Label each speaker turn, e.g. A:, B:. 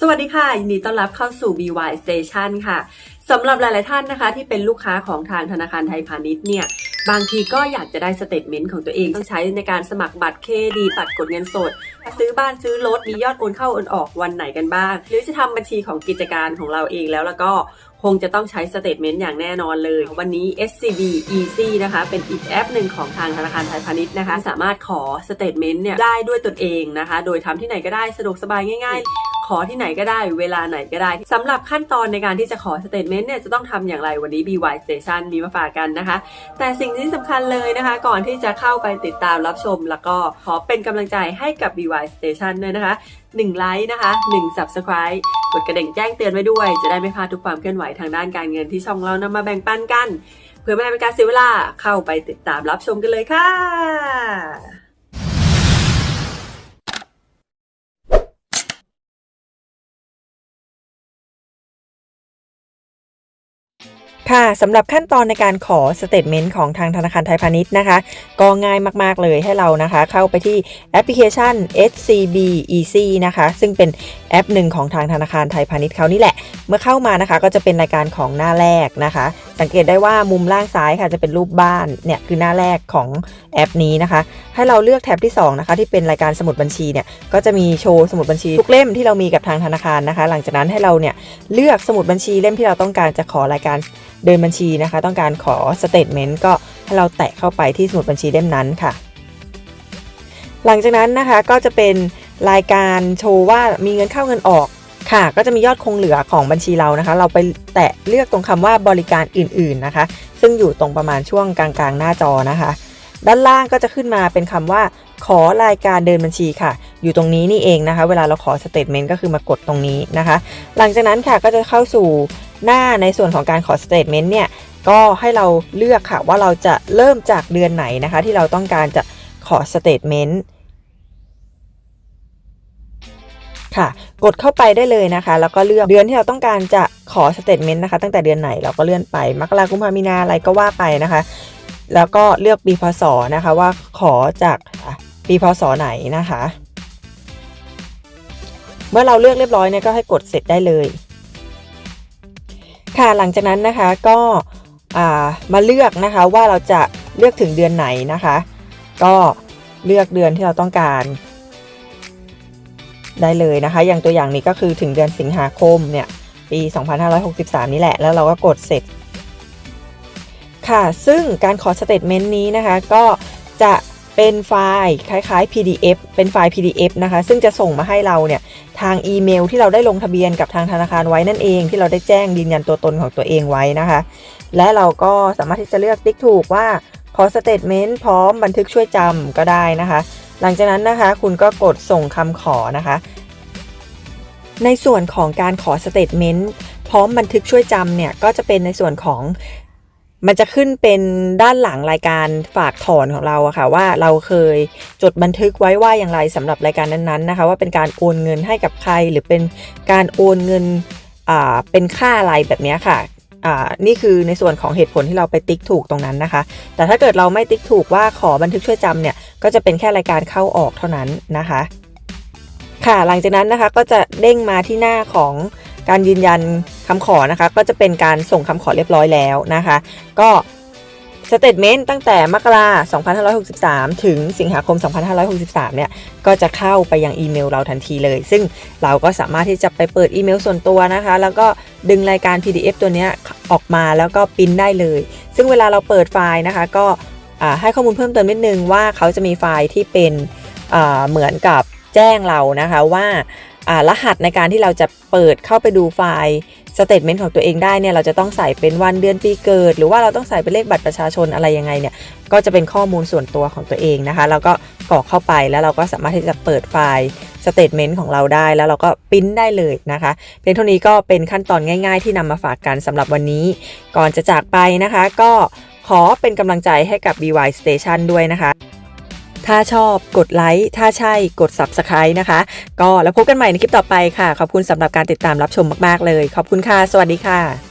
A: สวัสดีค่ะ ยินดีต้อนรับเข้าสู่ BY Station ค่ะสำหรับหลาย ๆ ท่านนะคะ ที่เป็นลูกค้าของทางธนาคารไทยพาณิชย์เนี่ยบางทีก็อยากจะได้สเตทเมนต์ของตัวเองต้องใช้ในการสมัครบัตรเครดิตบัตรกดเงินสด ซื้อบ้านซื้อรถมียอดโอนเข้าโอนออกวันไหนกันบ้าง หรือจะทำบัญชีของกิจการของเราเองแล้วแล้วก็คงจะต้องใช้สเตทเมนต์อย่างแน่นอนเลย วันนี้ SCB Easy นะคะ เป็นอีกแอปหนึ่งของทางธนาคารไทยพาณิชย์นะคะ สามารถขอสเตทเมนต์เนี่ยได้ด้วยตนเองนะคะ โดยทำที่ไหนก็ได้สะดวกสบายง่าย ๆ ขอที่ไหนก็ได้เวลาไหนก็ได้สำหรับขั้นตอนในการที่จะขอสเตทเมนต์เนี่ยจะต้องทำอย่างไรวันนี้ BY Station มีมาฝากกันนะคะ แต่สิ่งที่สำคัญเลยนะคะ ก่อนที่จะเข้าไปติดตามรับชม แล้วก็ขอเป็นกำลังใจให้กับ BY Station ด้วยนะคะ1ไลค์นะคะ1 Subscribe กดกระดิ่งแจ้งเตือนไว้ด้วย จะได้ไม่พลาดทุกความเคลื่อนไหวทางด้านการเงินที่ช่องเรานำมาแบ่งปันกัน เพื่อไม่ให้เป็นการเสียเวลาเข้าไปติดตามรับชมกันเลยค่ะ
B: ค่ะสำหรับขั้นตอนในการขอสเตทเมนต์ของทางธนาคารไทยพาณิชย์นะคะ ก็ง่ายมาก ๆ เลยให้เรานะคะ เข้าไปที่แอปพลิเคชัน SCB Easy นะคะ ซึ่งเป็นแอปหนึ่งของทางธนาคารไทยพาณิชย์เขานี่แหละ เมื่อเข้ามานะคะก็จะเป็นรายการของหน้าแรกนะคะ สังเกตได้ว่ามุมล่างซ้ายค่ะจะเป็นรูปบ้านเนี่ยคือหน้าแรกของแอปนี้นะคะ ให้เราเลือกแท็บที่2นะคะที่เป็นรายการสมุดบัญชีเนี่ยก็จะมีโชว์สมุดบัญชีทุกเล่มที่เรามีกับทางธนาคารนะคะ หลังจากนั้นให้เราเนี่ยเลือกสมุดบัญชีเล่มที่เราต้องการจะขอรายการเดินบัญชีนะคะ ต้องการขอสเตทเมนต์ก็ให้เราแตะเข้าไปที่สมุดบัญชีเล่มนั้นค่ะ หลังจากนั้นนะคะก็จะเป็นรายการโชว์ว่ามีเงินเข้าเงินออก ค่ะ ก็จะมียอดคงเหลือของบัญชีเรานะคะ เราไปแตะเลือกตรงคำว่าบริการอื่นๆนะคะ ซึ่งอยู่ตรงประมาณช่วงกลางๆ หน้าจอนะคะ ด้านล่างก็จะขึ้นมาเป็นคำว่า ขอรายการเดินบัญชีค่ะ อยู่ตรงนี้นี่เองนะคะ เวลาเราขอสเตทเมนต์ก็คือมากดตรงนี้นะคะ หลังจากนั้นค่ะก็จะเข้าสู่หน้าในส่วนของการขอสเตทเมนต์เนี่ยก็ให้เราเลือกค่ะว่าเราจะเริ่มจากเดือนไหนนะคะ ที่เราต้องการจะขอสเตทเมนต์ ค่ะ กดเข้าไปได้เลยนะคะ แล้วก็เลือกเดือนที่เราต้องการจะขอสเตทเมนต์นะคะ ตั้งแต่เดือนไหนเราก็เลื่อนไปมกราคมกุมามีนาอะไรก็ว่าไปนะคะ แล้วก็เลือกปีพศนะคะว่าขอจากปีพศไหนนะคะ เมื่อเราเลือกเรียบร้อยเนี่ยก็ให้กดเสร็จได้เลย ค่ะหลังจากนั้นนะคะก็มาเลือกนะคะว่าเราจะเลือกถึงเดือนไหนนะคะ ก็เลือกเดือนที่เราต้องการ ได้เลยนะคะ อย่างตัวอย่างนี้ก็คือถึงเดือนสิงหาคมเนี่ยปี 2563 นี่แหละ แล้วเราก็กดเสร็จ ค่ะ ซึ่งการขอสเตทเมนต์นี้นะคะ ก็จะเป็นไฟล์คล้ายๆ PDF เป็นไฟล์ PDF นะคะ ซึ่งจะส่งมาให้เราเนี่ยทางอีเมลที่เราได้ลงทะเบียนกับทางธนาคารไว้นั่นเอง ที่เราได้แจ้งยืนยันตัวตนของตัวเองไว้นะคะ และเราก็สามารถที่จะเลือกติ๊กถูกว่าขอสเตทเมนต์พร้อมบันทึกช่วยจำก็ได้นะคะ หลังจากนั้นนะคะคุณก็กดส่งคำขอนะคะ ในส่วนของการขอสเตทเมนต์พร้อมบันทึกช่วยจำเนี่ยก็จะเป็นในส่วนของมันจะขึ้นเป็นด้านหลังรายการฝากถอนของเราอะค่ะว่าเราเคยจดบันทึกไว้ว่าอย่างไรสำหรับรายการนั้นๆนะคะ ว่าเป็นการโอนเงินให้กับใครหรือเป็นการโอนเงินอ่าเป็นค่าอะไรแบบนี้ค่ะ นี่คือในส่วนของเหตุผลที่เราไปติ๊กถูกตรงนั้นนะคะ แต่ถ้าเกิดเราไม่ติ๊กถูกว่าขอบันทึกช่วยจำเนี่ย ก็จะเป็นแค่รายการเข้าออกเท่านั้นนะคะ ค่ะ หลังจากนั้นนะคะก็จะเด้งมาที่หน้าของการยืนยันคำขอนะคะ ก็จะเป็นการส่งคำขอเรียบร้อยแล้วนะคะ ก็ สเตทเมนต์ตั้งแต่มกรา2563 ถึงสิงหาคม 2563 เนี่ย ก็จะเข้าไปยังอีเมลเราทันทีเลย ซึ่งเราก็สามารถที่จะไปเปิดอีเมลส่วนตัวนะคะ แล้วก็ดึงรายการ PDF ตัวนี้ออกมาแล้วก็พิมพ์ได้เลย ซึ่งเวลาเราเปิดไฟล์นะคะ ก็ให้ข้อมูลเพิ่มเติมนิดนึงว่าเขาจะมีไฟล์ที่เป็นเหมือนกับแจ้งเรานะคะว่า รหัสในการที่เราจะเปิดเข้าไปดูไฟล์สเตทเมนต์ของตัวเองได้เนี่ยเราจะต้องใส่เป็นวันเดือนปีเกิด หรือว่าเราต้องใส่เป็นเลขบัตรประชาชนอะไรยังไงเนี่ยก็จะเป็นข้อมูลส่วนตัวของตัวเองนะคะแล้วก็กรอกเข้าไปแล้วเราก็สามารถที่จะเปิดไฟล์สเตทเมนต์ของเราได้ แล้วเราก็พิมพ์ได้เลยนะคะเพียงเท่านี้ก็เป็นขั้นตอนง่าย ๆ ที่นำมาฝากกันสำหรับวันนี้ ก่อนจะจากไปนะคะ ก็ขอเป็นกำลังใจให้กับ BY Station ด้วยนะคะ ถ้าชอบกดไลค์ ถ้าใช่กด Subscribe นะคะ ก็แล้วพบกันใหม่ในคลิปต่อไปค่ะ ขอบคุณสำหรับการติดตามรับชมมากๆเลย ขอบคุณค่ะ สวัสดีค่ะ